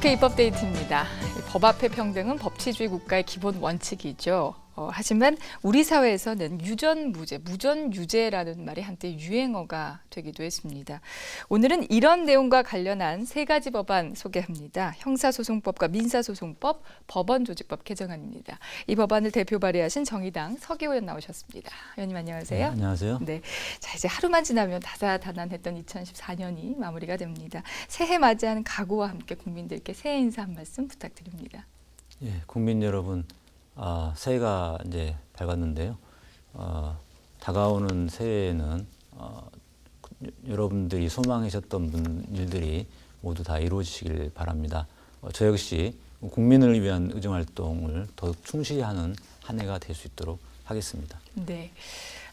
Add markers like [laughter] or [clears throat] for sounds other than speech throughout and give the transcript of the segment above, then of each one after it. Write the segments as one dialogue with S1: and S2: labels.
S1: 국회 입법 데이트입니다. 법 앞의 평등은 법치주의 국가의 기본 원칙이죠. 어, 하지만 우리 사회에서는 유전무죄, 무전유죄라는 말이 한때 유행어가 되기도 했습니다. 오늘은 이런 내용과 관련한 세 가지 법안 소개합니다. 형사소송법과 민사소송법, 법원조직법 개정안입니다. 이 법안을 대표 발의하신 정의당 서기호 의원 나오셨습니다. 의원님 안녕하세요.
S2: 네, 안녕하세요.
S1: 네. 자, 이제 하루만 지나면 다사다난했던 2014년이 마무리가 됩니다. 새해 맞이하는 각오와 함께 국민들께 새해 인사 한 말씀 부탁드립니다.
S2: 예, 국민 여러분, 아, 새해가 이제 밝았는데요. 어, 다가오는 새해에는 어, 여러분들이 소망하셨던 분, 일들이 모두 다 이루어지시길 바랍니다. 어, 저 역시 국민을 위한 의정 활동을 더욱 충실히 하는 한 해가 될 수 있도록 하겠습니다.
S1: 네.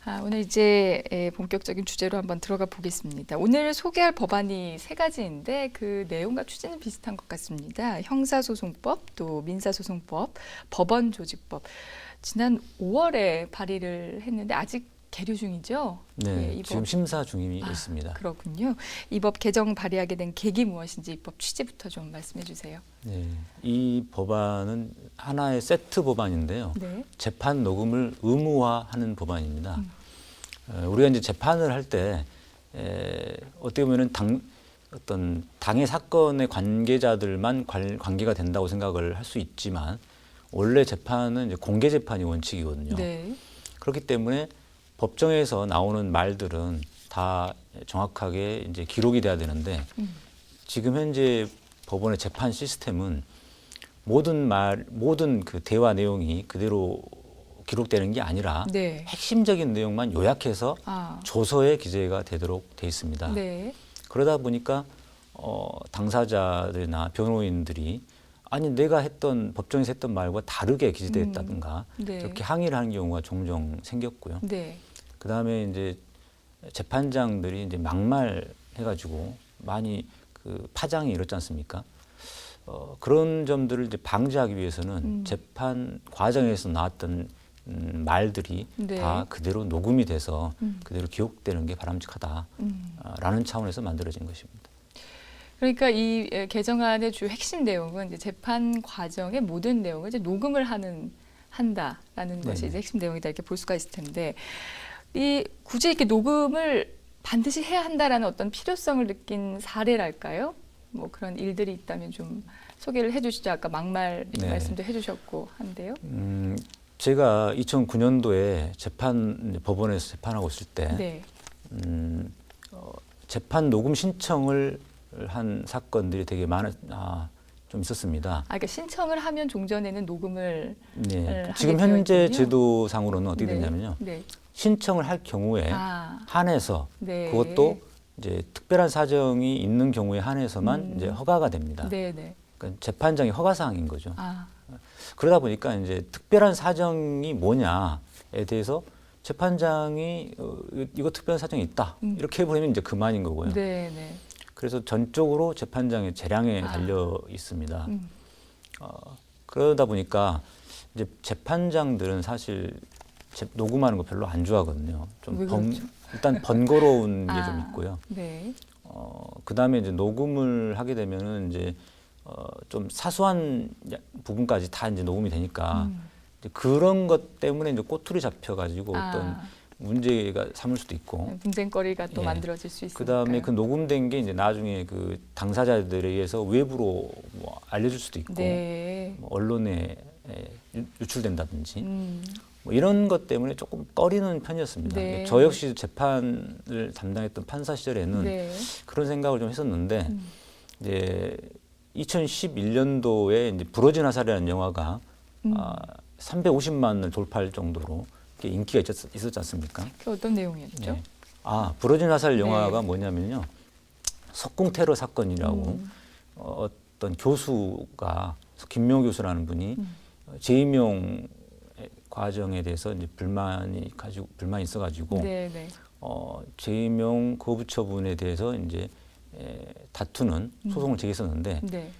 S1: 아, 오늘 이제 에, 본격적인 주제로 한번 들어가 보겠습니다. 오늘 소개할 법안이 세 가지인데 그 내용과 취지는 비슷한 것 같습니다. 형사소송법, 또 민사소송법, 법원조직법. 지난 5월에 발의를 했는데 아직 계류 중이죠?
S2: 네,
S1: 예, 이
S2: 지금
S1: 법-
S2: 심사 중이
S1: 아,
S2: 있습니다.
S1: 그렇군요. 이 법 개정 발의하게 된 계기 무엇인지 이법 취지부터 좀 말씀해 주세요.
S2: 네, 이 법안은 하나의 세트 법안인데요.
S1: 네.
S2: 재판 녹음을 의무화하는 법안입니다.
S1: 음.
S2: 어, 우리가 이제 재판을 할 때 어떻게 보면은 당 어떤 당의 사건의 관계자들만 관, 관계가 된다고 생각을 할 수 있지만 원래 재판은 이제 공개 재판이 원칙이거든요.
S1: 네.
S2: 그렇기 때문에 법정에서 나오는 말들은 다 정확하게 이제 기록이 돼야 되는데
S1: 음.
S2: 지금 현재 법원의 재판 시스템은 모든 말 모든 그 대화 내용이 그대로 기록되는 게 아니라
S1: 네.
S2: 핵심적인 내용만 요약해서
S1: 아.
S2: 조서에 기재가 되도록 돼 있습니다.
S1: 네.
S2: 그러다 보니까 어, 당사자들이나 변호인들이 아니 내가 했던 법정에서 했던 말과 다르게 기재됐다든가
S1: 네.
S2: 이렇게 항의를 하는 경우가 종종 생겼고요.
S1: 네.
S2: 그 다음에 이제 재판장들이 이제 막말 해가지고 많이 그 파장이 이렇지 않습니까? 어, 그런 점들을 이제 방지하기 위해서는
S1: 음.
S2: 재판 과정에서 나왔던 음, 말들이
S1: 네.
S2: 다 그대로 녹음이 돼서
S1: 음.
S2: 그대로 기록되는 게 바람직하다라는
S1: 음.
S2: 차원에서 만들어진 것입니다.
S1: 그러니까 이 에, 개정안의 주 핵심 내용은 이제 재판 과정의 모든 내용을 이제 녹음을 하는 한다라는 것이
S2: 네네.
S1: 이제 핵심 내용이다 이렇게 볼 수가 있을 텐데 이 굳이 이렇게 녹음을 반드시 해야 한다라는 어떤 필요성을 느낀 사례랄까요? 뭐 그런 일들이 있다면 좀 소개를 해주시죠. 아까 막말
S2: 네.
S1: 말씀도 해주셨고 한데요.
S2: 음, 제가 2009년도에 재판 법원에서 재판하고 있을 때
S1: 네.
S2: 음, 어, 재판 녹음 신청을 한 사건들이 되게 많아 아, 좀 있었습니다.
S1: 아, 그러니까 신청을 하면 종전에는 녹음을
S2: 네. 지금 현재. 제도상으로는 어떻게
S1: 네.
S2: 되냐면요.
S1: 네.
S2: 신청을 할 경우에
S1: 아,
S2: 한해서
S1: 네.
S2: 그것도 이제 특별한 사정이 있는 경우에 한해서만
S1: 음.
S2: 이제 허가가 됩니다.
S1: 네, 네.
S2: 그러니까 재판장의 허가 사항인 거죠.
S1: 아,
S2: 그러다 보니까 이제 특별한 사정이 뭐냐에 대해서 재판장이 어, 이거 특별한 사정이 있다
S1: 음.
S2: 이렇게 해버리면 이제 그만인 거고요.
S1: 네, 네.
S2: 그래서 전적으로 재판장의 재량에
S1: 아.
S2: 달려 있습니다.
S1: 음.
S2: 어, 그러다 보니까 이제 재판장들은 사실 재- 녹음하는 거 별로 안 좋아하거든요.
S1: 좀왜
S2: 번,
S1: 그렇죠?
S2: 일단 번거로운 게 [laughs] 좀
S1: 아.
S2: 있고요.
S1: 네.
S2: 어, 그 다음에 이제 녹음을 하게 되면은 이제 어, 좀 사소한 야- 부분까지 다 이제 녹음이 되니까
S1: 음.
S2: 이제 그런 것 때문에 이제 꼬투리 잡혀가지고 어떤
S1: 아,
S2: 문제가 삼을 수도 있고
S1: 분쟁거리가 또
S2: 예.
S1: 만들어질 수 있으니까.
S2: 그 다음에 그 녹음된 게 이제 나중에 그 당사자들에 의해서 외부로 뭐 알려줄 수도 있고
S1: 네.
S2: 뭐 언론에 에, 유- 유출된다든지
S1: 음.
S2: 뭐 이런 것 때문에 조금 꺼리는 편이었습니다.
S1: 네.
S2: 저 역시 재판을 담당했던 판사 시절에는
S1: 네.
S2: 그런 생각을 좀 했었는데
S1: 음.
S2: 이제 2011년도에 이제 부러진 화살이라는 영화가
S1: 음.
S2: 아, 350만을 돌파할 정도로 인기가 있었, 있었지 않습니까?
S1: 그 어떤 내용이었죠?
S2: 네. 아 부러진 화살 영화가
S1: 네.
S2: 뭐냐면요 석궁 테러 사건이라고
S1: 음.
S2: 어, 어떤 교수가 김명 교수라는 분이
S1: 음.
S2: 어, 재임용 과정에 대해서 이제 불만이 가지고 불만이 있어가지고
S1: 네, 네.
S2: 어, 재임용 거부 처분에 대해서 이제 에, 다투는
S1: 음.
S2: 소송을 제기했었는데
S1: 네.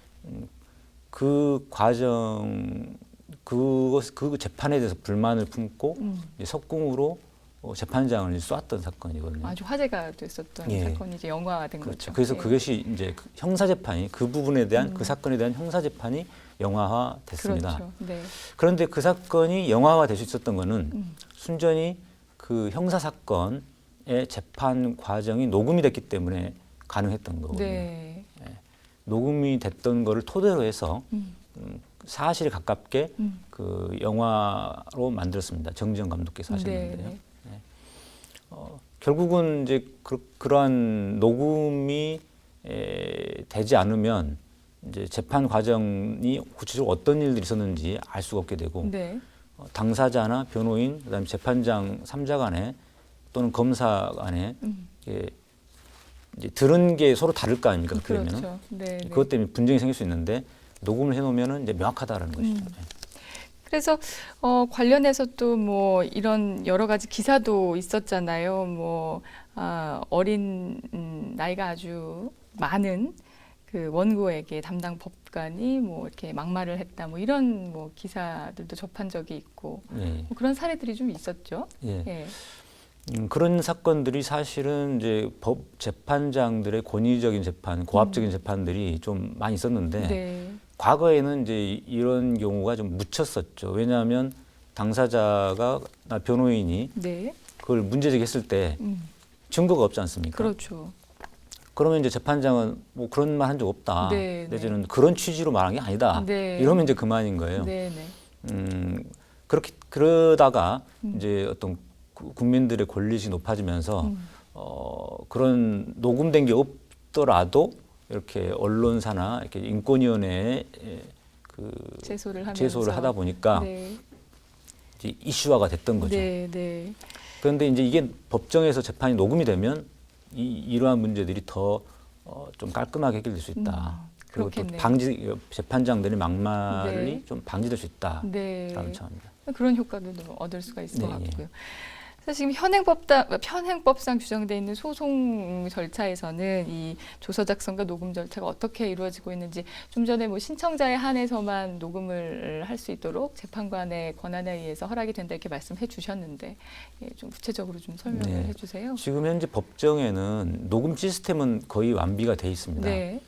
S2: 그 과정 그것 그 재판에 대해서 불만을 품고
S1: 음.
S2: 석궁으로 어, 재판장을 쏘았던 사건이거든요.
S1: 아주 화제가 됐었던
S2: 예.
S1: 사건이 이제 영화화된
S2: 그렇죠.
S1: 거죠.
S2: 그래서
S1: 예.
S2: 그것이 이제 그 형사 재판이 그 부분에 대한
S1: 음.
S2: 그 사건에 대한 형사 재판이 영화화 됐습니다.
S1: 그렇죠. 네.
S2: 그런데 그 사건이 영화화 될 수 있었던 거는
S1: 음.
S2: 순전히 그 형사 사건의 재판 과정이 녹음이 됐기 때문에 가능했던 거거든요.
S1: 네.
S2: 녹음이 됐던 거를 토대로 해서
S1: 음.
S2: 음, 사실에 가깝게
S1: 음.
S2: 그 영화로 만들었습니다. 정지영 감독께서 하셨는데요.
S1: 네.
S2: 어, 결국은 이제 그, 그러한 녹음이 에, 되지 않으면 이제 재판 과정이 구체적으로 어떤 일들이 있었는지 알 수가 없게 되고
S1: 네.
S2: 어, 당사자나 변호인 그다음에 재판장 삼자 간에 또는 검사 간에
S1: 음.
S2: 이게 이제 들은 게 서로 다를 거 아닙니까 그러면은
S1: 그렇죠. 네. 네.
S2: 그것 때문에 분쟁이 생길 수 있는데 녹음을 해놓으면은 이제 명확하다라는 것이죠.
S1: 음. 그래서 어, 관련해서 또 뭐 이런 여러 가지 기사도 있었잖아요. 뭐 아, 어린 음, 나이가 아주 많은 그 원고에게 담당 법관이 뭐 이렇게 막말을 했다 뭐 이런 뭐 기사들도 접한 적이 있고
S2: 예.
S1: 뭐 그런 사례들이 좀 있었죠.
S2: 예.
S1: 예.
S2: 음, 그런 사건들이 사실은 이제 법 재판장들의 권위적인 재판, 고압적인 재판들이 좀 많이 있었는데
S1: 음. 네.
S2: 과거에는 이제 이- 이런 경우가 좀 묻혔었죠. 왜냐하면 당사자가 나 변호인이
S1: 네.
S2: 그걸 문제 제기했을 때
S1: 음.
S2: 증거가 없지 않습니까?
S1: 그렇죠.
S2: 그러면 이제 재판장은 뭐 그런 말 한 적 없다.
S1: 네,
S2: 내지는 그런 취지로 말한 게 아니다.
S1: 네.
S2: 이러면 이제 그만인 거예요.
S1: 네, 네.
S2: 음, 그렇게 그러다가
S1: 음.
S2: 이제 어떤 구- 국민들의 권리식이 높아지면서
S1: 음.
S2: 어, 그런 녹음된 게 없더라도 이렇게 언론사나 이렇게 인권위원회에 에, 그
S1: 제소를 하면서
S2: 제소를 하다 보니까
S1: 네.
S2: 이제 이슈화가 됐던 거죠.
S1: 네, 네.
S2: 그런데 이제 이게 법정에서 재판이 녹음이 되면 이, 이러한 문제들이 더 어, 좀 깔끔하게 해결될 수 있다.
S1: 음,
S2: 그리고 또
S1: 그렇겠네요.
S2: 방지 재판장들의 막말이
S1: 네.
S2: 좀 방지될 수 있다라는
S1: 네.
S2: 차원입니다.
S1: 그런 효과도 좀 얻을 수가 있을 것
S2: 네, 예.
S1: 같고요. 사실 지금 현행법다, 현행법상 규정되어 있는 소송 절차에서는 이 조서 작성과 녹음 절차가 어떻게 이루어지고 있는지 좀 전에 뭐 신청자에 한해서만 녹음을 할 수 있도록 재판관의 권한에 의해서 허락이 된다 이렇게 말씀해 주셨는데 예, 좀 구체적으로 좀 설명을
S2: 네.
S1: 해주세요.
S2: 지금 현재 법정에는 녹음 시스템은 거의 완비가 돼 있습니다.
S1: 네,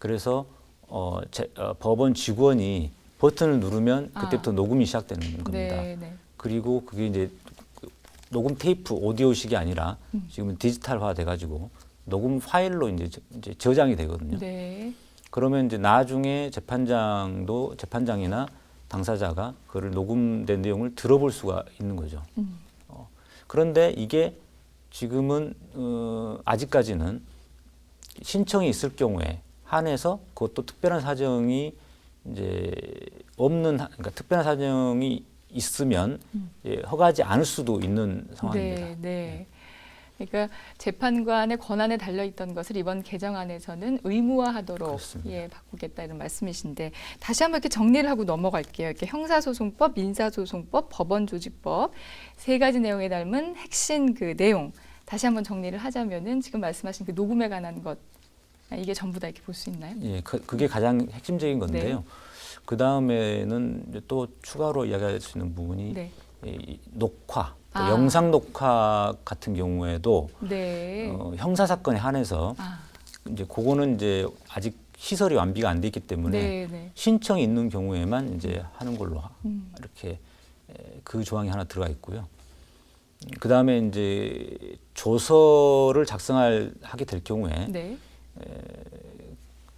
S2: 그래서 어, 제, 어, 법원 직원이 버튼을 누르면
S1: 아.
S2: 그때부터 녹음이 시작되는 겁니다.
S1: 네, 네.
S2: 그리고 그게 이제 그 녹음 테이프 오디오식이 아니라
S1: 음.
S2: 지금은 디지털화 돼가지고 녹음 파일로 이제, 저- 이제 저장이 되거든요.
S1: 네,
S2: 그러면 이제 나중에 재판장도 재판장이나 당사자가 그를 녹음된 내용을 들어볼 수가 있는 거죠.
S1: 음.
S2: 그런데 이게 지금은 어, 아직까지는 신청이 있을 경우에 한해서 그것도 특별한 사정이 이제 없는 하- 그러니까 특별한 사정이 있으면
S1: 음.
S2: 예, 허가하지 않을 수도 있는 상황입니다.
S1: 네, 네. 그러니까 재판관의 권한에 달려 있던 것을 이번 개정안에서는 의무화하도록
S2: 그렇습니다.
S1: 예, 바꾸겠다 이런 말씀이신데 다시 한번 이렇게 정리를 하고 넘어갈게요. 이렇게 형사소송법, 민사소송법, 법원조직법 세 가지 내용에 닮은 핵심 그 내용 다시 한번 정리를 하자면은 지금 말씀하신 그 녹음에 관한 것 아, 이게 전부 다 이렇게 볼 수 있나요?
S2: 예, 그, 그게 가장 핵심적인 건데요.
S1: 네.
S2: 그 다음에는 또 추가로 이야기할 수 있는 부분이
S1: 네,
S2: 이 녹화, 또
S1: 아.
S2: 영상 녹화 같은 경우에도
S1: 네.
S2: 어, 형사 사건에 한해서
S1: 아,
S2: 이제 그거는 이제 아직 시설이 완비가 안 돼 있기 때문에
S1: 네, 네.
S2: 신청이 있는 경우에만 이제 하는 걸로 하-
S1: 음.
S2: 이렇게 에, 그 조항이 하나 들어가 있고요. 그 다음에 이제 조서를 작성할 하게 될 경우에
S1: 네.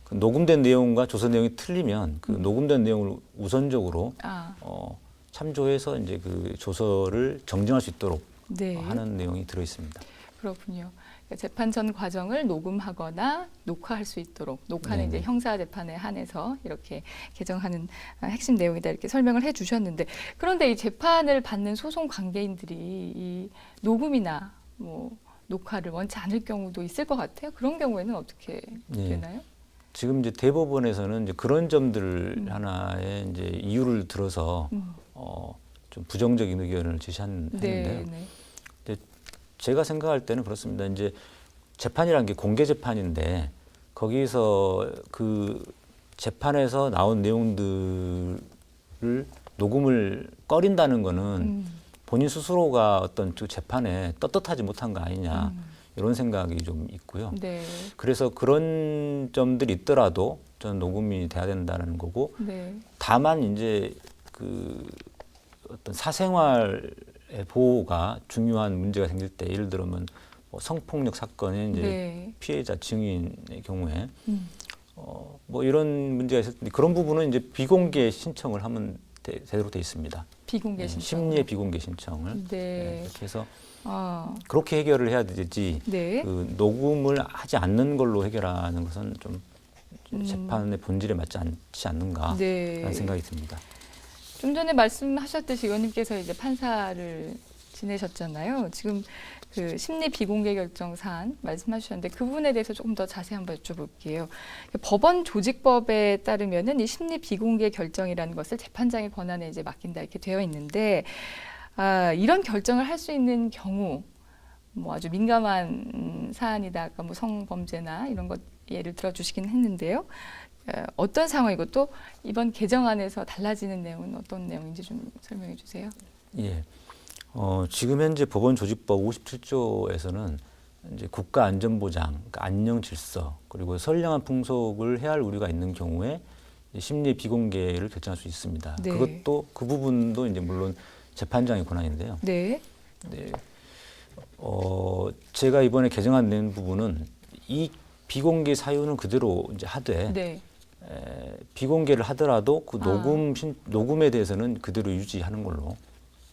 S2: 그 녹음된 내용과 조서 내용이 틀리면 그
S1: 음.
S2: 녹음된 내용을 우선적으로
S1: 아,
S2: 어, 참조해서 이제 그 조서를 정정할 수 있도록
S1: 네.
S2: 어, 하는 내용이 들어 있습니다.
S1: 그렇군요. 그러니까 재판 전 과정을 녹음하거나 녹화할 수 있도록 녹화는
S2: 네네.
S1: 이제 형사 재판에 한해서 이렇게 개정하는 아, 핵심 내용이다 이렇게 설명을 해주셨는데 그런데 이 재판을 받는 소송 관계인들이 이 녹음이나 뭐 녹화를 원치 않을 경우도 있을 것 같아요. 그런 경우에는 어떻게
S2: 네.
S1: 되나요?
S2: 지금 이제 대법원에서는 이제 그런 점들
S1: 음.
S2: 하나의 이제 이유를 들어서
S1: 음.
S2: 어, 좀 부정적인 의견을 제시했는데요.
S1: 네, 네.
S2: 제가 생각할 때는 그렇습니다. 이제 재판이라는 게 공개 재판인데 거기서 그 재판에서 나온 내용들을 녹음을 꺼린다는 거는
S1: 음.
S2: 본인 스스로가 어떤 그 재판에 떳떳하지 못한 거 아니냐
S1: 음.
S2: 이런 생각이 좀 있고요.
S1: 네.
S2: 그래서 그런 점들이 있더라도 저는 녹음이 돼야 된다는 거고
S1: 네.
S2: 다만 이제 그 어떤 사생활의 보호가 중요한 문제가 생길 때 예를 들면 뭐 성폭력 사건의 이제
S1: 네.
S2: 피해자 증인의 경우에
S1: 음.
S2: 어, 뭐 이런 문제가 있을 텐데 그런 부분은 이제 비공개 신청을 하면 되, 되도록 돼 있습니다.
S1: 비공개
S2: 네,
S1: 신청.
S2: 심리의 비공개 신청을 네,
S1: 네.
S2: 그렇게 해서
S1: 아.
S2: 그렇게 해결을 해야 되지
S1: 네.
S2: 그 녹음을 하지 않는 걸로 해결하는 것은 좀
S1: 음.
S2: 재판의 본질에 맞지 않지 않는가라는
S1: 네.
S2: 생각이 듭니다.
S1: 좀 전에 말씀하셨듯이 의원님께서 이제 판사를 지내셨잖아요. 지금 그 심리 비공개 결정 사안 말씀하셨는데 그 부분에 대해서 조금 더 자세히 한번 여쭤볼게요. 법원 조직법에 따르면은 이 심리 비공개 결정이라는 것을 재판장의 권한에 이제 맡긴다 이렇게 되어 있는데 아, 이런 결정을 할 수 있는 경우 뭐 아주 민감한 음, 사안이다. 아까 뭐 성범죄나 이런 것 예를 들어 주시긴 했는데요. 어, 어떤 상황이고 또 이번 개정안에서 달라지는 내용은 어떤 내용인지 좀 설명해 주세요.
S2: 예. 어, 지금 현재 법원 조직법 57조에서는 이제 국가 안전보장, 그러니까 안녕 질서, 그리고 선량한 풍속을 해야 할 우리가 있는 경우에 심리 비공개를 결정할 수 있습니다.
S1: 네.
S2: 그것도 그 부분도 이제 물론 재판장의 권한인데요.
S1: 네.
S2: 네. 어, 제가 이번에 개정안 낸 부분은 이 비공개 사유는 그대로 이제 하되
S1: 네.
S2: 에, 비공개를 하더라도 그
S1: 아.
S2: 녹음 신, 녹음에 대해서는 그대로 유지하는 걸로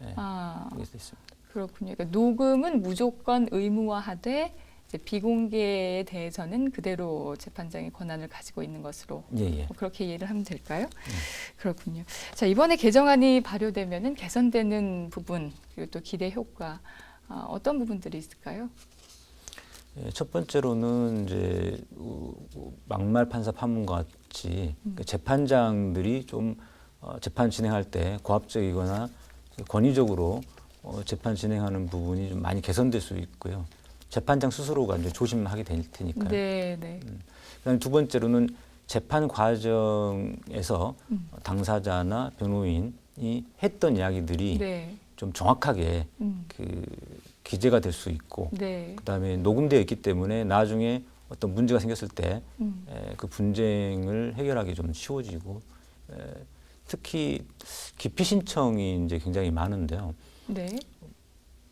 S2: 예,
S1: 아. 그렇군요. 그러니까 녹음은 무조건 의무화하되 비공개에 대해서는 그대로 재판장의 권한을 가지고 있는 것으로
S2: 예, 예.
S1: 뭐 그렇게 이해를 하면 될까요? 그렇군요. 자 이번에 개정안이 발효되면은 개선되는 부분 그리고 또 기대 효과 아, 어떤 부분들이 있을까요?
S2: 예, 첫 번째로는 이제 막말 판사 판문과 같이
S1: 음.
S2: 그 재판장들이 좀 어, 재판 진행할 때 고압적이거나 권위적으로 어, 재판 진행하는 부분이 좀 많이 개선될 수 있고요. 재판장 스스로가 이제 조심하게 될 테니까요.
S1: 네, 네.
S2: 그다음에 두 번째로는 재판 과정에서
S1: 음.
S2: 당사자나 변호인이 했던 이야기들이
S1: 네.
S2: 좀 정확하게
S1: 음.
S2: 그 기재가 될 수 있고
S1: 네.
S2: 그다음에 녹음되어 있기 때문에 나중에 어떤 문제가 생겼을 때
S1: 음.
S2: 에, 그 분쟁을 해결하기 좀 쉬워지고 에, 특히 기피 신청이 이제 굉장히 많은데요.
S1: 네.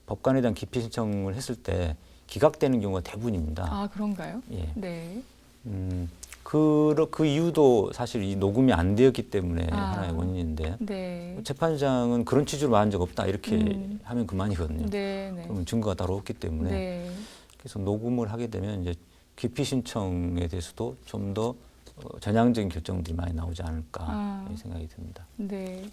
S2: 법관에 대한 기피 신청을 했을 때 기각되는 경우가 대부분입니다.
S1: 아 그런가요?
S2: 예.
S1: 네.
S2: 음, 그, 그 이유도 사실 이 녹음이 안 되었기 때문에
S1: 아.
S2: 하나의 원인인데
S1: 네.
S2: 재판장은 그런 취지로 말한 적 없다 이렇게
S1: 음.
S2: 하면 그만이거든요.
S1: 네. 네.
S2: 그러면 증거가 따로 없기 때문에
S1: 네.
S2: 그래서 녹음을 하게 되면 이제 기피 신청에 대해서도 좀더 어, 전향적인 결정들이 많이 나오지 않을까
S1: 아.
S2: 이 생각이 듭니다.
S1: 네.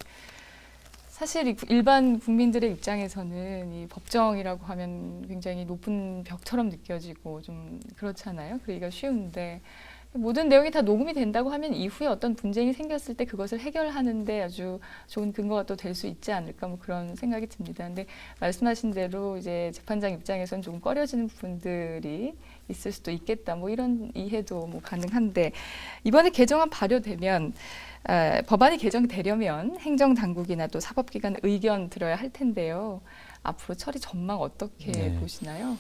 S1: 사실 일반 국민들의 입장에서는 이 법정이라고 하면 굉장히 높은 벽처럼 느껴지고 좀 그렇잖아요. 그러기가 쉬운데 모든 내용이 다 녹음이 된다고 하면 이후에 어떤 분쟁이 생겼을 때 그것을 해결하는데 아주 좋은 근거가 또 될 수 있지 않을까 뭐 그런 생각이 듭니다. 근데 말씀하신 대로 이제 재판장 입장에서는 조금 꺼려지는 부분들이 있을 수도 있겠다. 뭐 이런 이해도 뭐 가능한데 이번에 개정안 발효되면 에, 법안이 개정되려면 행정당국이나 또 사법기관 의견 들어야 할 텐데요. 앞으로 처리 전망 어떻게
S2: 네.
S1: 보시나요?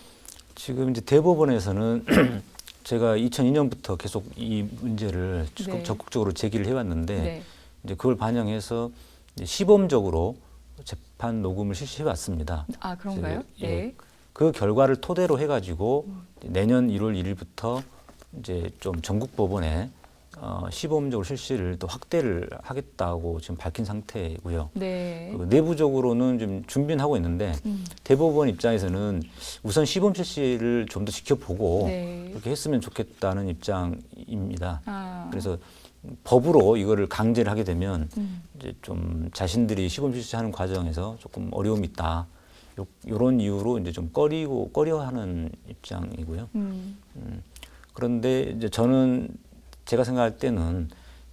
S2: 지금 이제 대법원에서는 [clears throat] 제가 2002년부터 계속 이 문제를 적-
S1: 네.
S2: 적극적으로 제기를 해왔는데
S1: 네.
S2: 이제 그걸 반영해서 이제 시범적으로 재판 녹음을 실시해왔습니다.
S1: 아 그런가요?
S2: 예.
S1: 네.
S2: 그 결과를 토대로 해가지고
S1: 음.
S2: 내년 1월 1일부터 이제 좀 전국 법원에 어, 시범적으로 실시를 또 확대를 하겠다고 지금 밝힌 상태고요.
S1: 네.
S2: 그 내부적으로는 좀 준비는 하고 있는데
S1: 음.
S2: 대법원 입장에서는 우선 시범 실시를 좀 더 지켜보고
S1: 네.
S2: 그렇게 했으면 좋겠다는 입장입니다.
S1: 아.
S2: 그래서 법으로 이거를 강제를 하게 되면
S1: 음.
S2: 이제 좀 자신들이 시범 실시하는 과정에서 조금 어려움이 있다. 요, 요런 이유로 이제 좀 꺼리고 꺼려하는 입장이고요.
S1: 음.
S2: 음, 그런데 이제 저는 제가 생각할 때는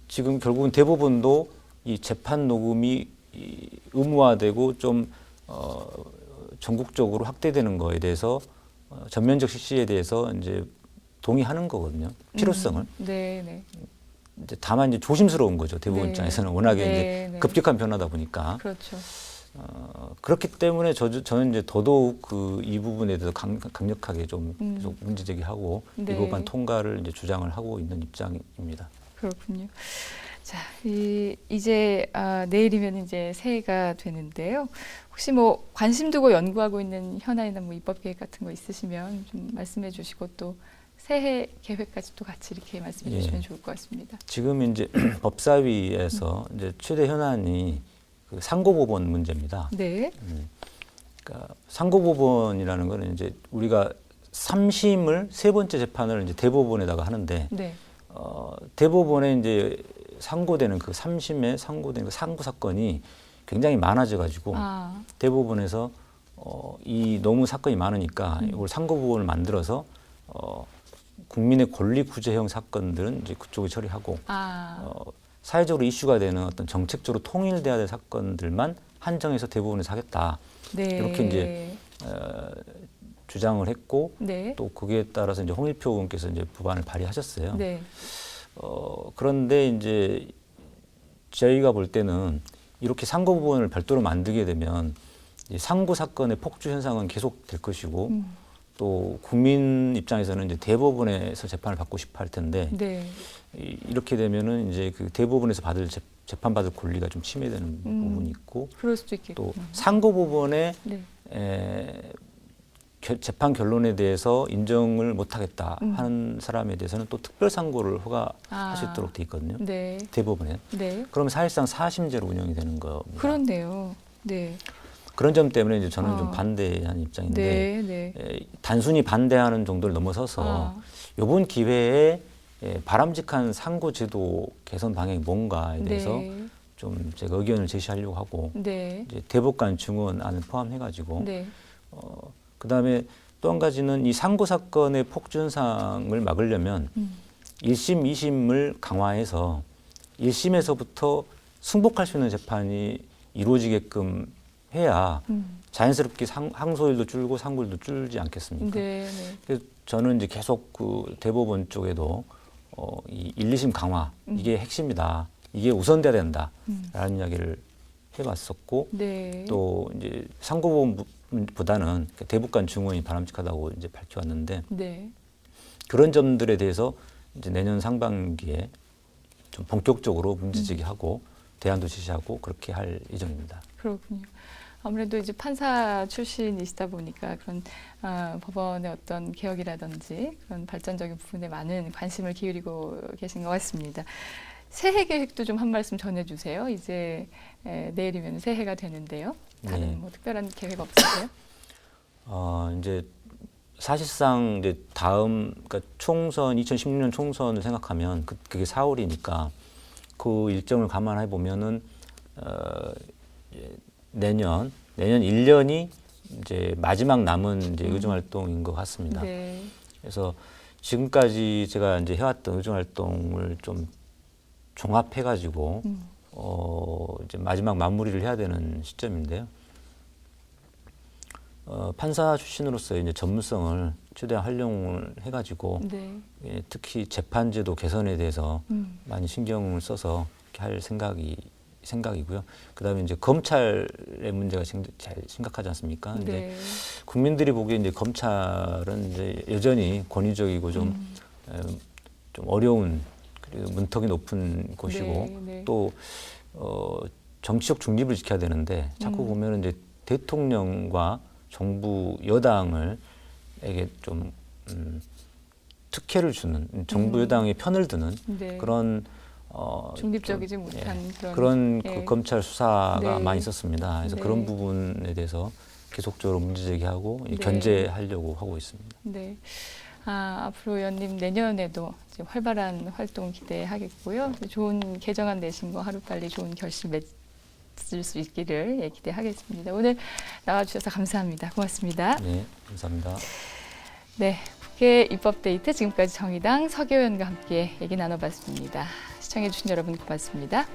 S2: 지금 결국은 대법원도 이 재판 녹음이 이 의무화되고 좀 어, 전국적으로 확대되는 거에 대해서 어, 전면적 실시에 대해서 이제 동의하는 거거든요. 필요성을.
S1: 음. 네. 네.
S2: 이제 다만 이제 조심스러운 거죠. 대법원
S1: 네.
S2: 입장에서는 워낙에
S1: 네,
S2: 이제
S1: 네.
S2: 급격한 변화다 보니까.
S1: 그렇죠.
S2: 어, 그렇기 때문에 저, 저는 이제 더더욱 그 이 부분에 대해서 강, 강력하게 좀
S1: 음.
S2: 계속 문제 제기하고
S1: 네.
S2: 이 법안 통과를 이제 주장을 하고 있는 입장입니다.
S1: 그렇군요. 자, 이, 이제 아, 내일이면 이제 새해가 되는데요. 혹시 뭐 관심 두고 연구하고 있는 현안이나 뭐 입법 계획 같은 거 있으시면 좀 말씀해 주시고 또 새해 계획까지 또 같이 이렇게 말씀해
S2: 예.
S1: 주시면 좋을 것 같습니다.
S2: 지금 이제 [clears throat] 법사위에서 이제 최대 현안이 그 상고법원 문제입니다.
S1: 네.
S2: 음, 그러니까 상고법원이라는 거는 이제 우리가 삼심을 세 번째 재판을 이제 대법원에다가 하는데
S1: 네.
S2: 어, 대법원에 이제 상고되는 그 삼심에 상고되는 그 상고 사건이 굉장히 많아져 가지고
S1: 아,
S2: 대법원에서 어, 이 너무 사건이 많으니까
S1: 음.
S2: 이걸 상고법원을 만들어서 어, 국민의 권리 구제형 사건들은 이제 그쪽에 처리하고
S1: 아,
S2: 어, 사회적으로 이슈가 되는 어떤 정책적으로 통일돼야 될 사건들만 한정해서 대법원에서 하겠다
S1: 네.
S2: 이렇게 이제 어, 주장을 했고
S1: 네.
S2: 또 거기에 따라서 이제 홍일표 의원께서 이제 법안을 발의하셨어요.
S1: 네.
S2: 어, 그런데 이제 저희가 볼 때는 이렇게 상고 부분을 별도로 만들게 되면 이 상고 사건의 폭주 현상은 계속 될 것이고
S1: 음,
S2: 또 국민 입장에서는 이제 대법원에서 재판을 받고 싶어 할 텐데
S1: 네.
S2: 이- 이렇게 되면은 이제 그 대법원에서 받을 재, 재판받을 권리가 좀 침해되는
S1: 음.
S2: 부분이 있고
S1: 그럴 수도 있겠고.
S2: 또 상고 부분에
S1: 네.
S2: 에, 겨- 재판 결론에 대해서 인정을 못하겠다
S1: 음.
S2: 하는 사람에 대해서는 또 특별 상고를 허가할
S1: 아.
S2: 수 있도록 돼 있거든요.
S1: 네.
S2: 대법원에.
S1: 네.
S2: 그러면 사실상 사심제로 운영이 되는 겁니다.
S1: 그렇네요. 네.
S2: 그런 점 때문에 이제 저는 좀
S1: 어.
S2: 반대하는 입장인데
S1: 네. 네.
S2: 에, 단순히 반대하는 정도를 넘어서서
S1: 아,
S2: 이번 기회에 에, 바람직한 상고 제도 개선 방향이 뭔가에 대해서
S1: 네.
S2: 좀 제가 의견을 제시하려고 하고
S1: 네.
S2: 이제 대법관 증언안을 포함해가지고
S1: 네.
S2: 어, 그다음에 또 한 가지는 이 상고 사건의 폭주 현상을 막으려면
S1: 음.
S2: 일심이심을 강화해서 일심에서부터 승복할 수 있는 재판이 이루어지게끔 해야
S1: 음.
S2: 자연스럽게 상, 항소율도 줄고 상고율도 줄지 않겠습니까?
S1: 네. 네.
S2: 그래서 저는 이제 계속 그 대법원 쪽에도 어, 이 1, 2심 강화
S1: 음.
S2: 이게 핵심이다. 이게 우선돼야
S1: 음.
S2: 된다라는 이야기를 해봤었고
S1: 네.
S2: 또 이제 상고법원보다는 그 대법관 증언이 바람직하다고 이제 밝혀왔는데
S1: 네.
S2: 그런 점들에 대해서 이제 내년 상반기에 좀 본격적으로 문제 제기하고 대안도 제시하고 그렇게 할 예정입니다.
S1: 그렇군요. 아무래도 이제 판사 출신이시다 보니까 그런 아, 법원의 어떤 개혁이라든지 그런 발전적인 부분에 많은 관심을 기울이고 계신 것 같습니다. 새해 계획도 좀 한 말씀 전해주세요. 이제 에, 내일이면 새해가 되는데요. 다른
S2: 네.
S1: 뭐 특별한 계획 없으세요?
S2: 어, 이제 사실상 이제 다음 그러니까 총선 2016년 총선을 생각하면 그, 그게 4월이니까 그 일정을 감안해 보면은 어, 이제 내년 내년 1년이 이제 마지막 남은 이제 의정 활동인 것 같습니다.
S1: 네.
S2: 그래서 지금까지 제가 이제 해왔던 의정 활동을 좀 종합해 가지고
S1: 음.
S2: 어, 이제 마지막 마무리를 해야 되는 시점인데요. 어, 판사 출신으로서 이제 전문성을 최대한 활용을 해가지고
S1: 네.
S2: 예, 특히 재판제도 개선에 대해서
S1: 음.
S2: 많이 신경을 써서 이렇게 할 생각이 생각이고요. 그다음에 이제 검찰의 문제가 심- 잘 심각하지 않습니까? 이제
S1: 네.
S2: 국민들이 보기에 이제 검찰은 이제 여전히 권위적이고 좀,
S1: 음.
S2: 에, 좀 어려운 그리고 문턱이 높은 곳이고
S1: 네, 네.
S2: 또 어, 정치적 중립을 지켜야 되는데 자꾸
S1: 음.
S2: 보면은 이제 대통령과 정부 여당을 에게 좀 음, 특혜를 주는 정부
S1: 음.
S2: 여당의 편을 드는
S1: 네.
S2: 그런 어,
S1: 중립적이지
S2: 좀,
S1: 못한
S2: 예,
S1: 그런
S2: 그런
S1: 예.
S2: 그 검찰 수사가
S1: 네.
S2: 많이 있었습니다. 그래서
S1: 네.
S2: 그런 부분에 대해서 계속적으로 문제 제기하고 이
S1: 네.
S2: 견제하려고 하고 있습니다.
S1: 네. 아, 앞으로 의원님 내년에도 활발한 활동 기대하겠고요. 좋은 개정안 내신 거 하루빨리 좋은 결실 맺을 수 있기를 예, 기대하겠습니다. 오늘 나와주셔서 감사합니다. 고맙습니다.
S2: 네, 감사합니다.
S1: 네, 국회 입법 데이트 지금까지 정의당 서계원과 함께 얘기 나눠봤습니다. 시청해주신 여러분 고맙습니다.